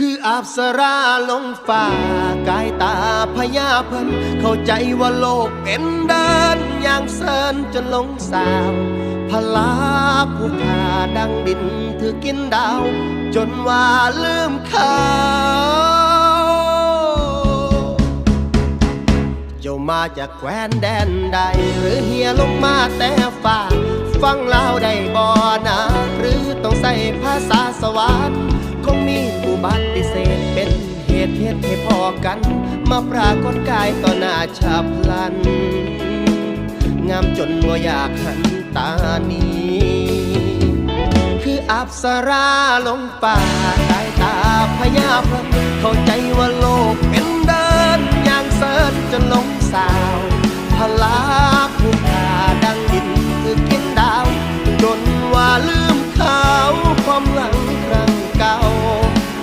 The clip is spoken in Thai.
คืออาบสราลงฝ่ากายตาพญาเพิ่นเข้าใจว่าโลกเป็นเดินอย่างเซินจนลงสาวพลาผู้ขาดังดินถือกินดาว จนว่าลืมเขาเจ้ามาจากแคว้นแดนใด หรือเฮียลงมาแต่ฟ้าฟังเล่าได้บ่อนะหรือต้องใส่ภาษาสวรรค์ ตุให้พอกัน มาปรากฏกายต่อหน้าชาพลัน งามจนบ่อยากหันตานีคืออับสราลงป่าสายตาพยาพรเข้าใจว่าโลกเป็นเดินอย่างเสิร์จนลงสาวพลาภูคาดังดินคือเกินดาว จนว่าลืมเขาความหลังครั้งเก่า